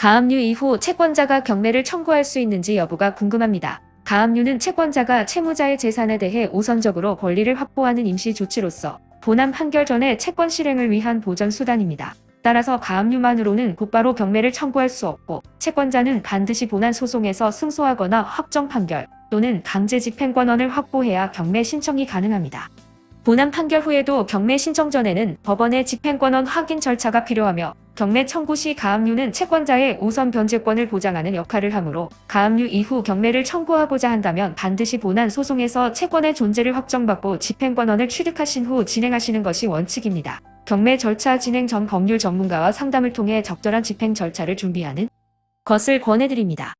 가압류 이후 채권자가 경매를 청구할 수 있는지 여부가 궁금합니다. 가압류는 채권자가 채무자의 재산에 대해 우선적으로 권리를 확보하는 임시 조치로서 본안 판결 전에 채권 실행을 위한 보전 수단입니다. 따라서 가압류만으로는 곧바로 경매를 청구할 수 없고 채권자는 반드시 본안 소송에서 승소하거나 확정 판결 또는 강제 집행 권한을 확보해야 경매 신청이 가능합니다. 본안 판결 후에도 경매 신청 전에는 법원의 집행권원 확인 절차가 필요하며 경매 청구 시 가압류는 채권자의 우선 변제권을 보장하는 역할을 하므로 가압류 이후 경매를 청구하고자 한다면 반드시 본안 소송에서 채권의 존재를 확정받고 집행권원을 취득하신 후 진행하시는 것이 원칙입니다. 경매 절차 진행 전 법률 전문가와 상담을 통해 적절한 집행 절차를 준비하는 것을 권해드립니다.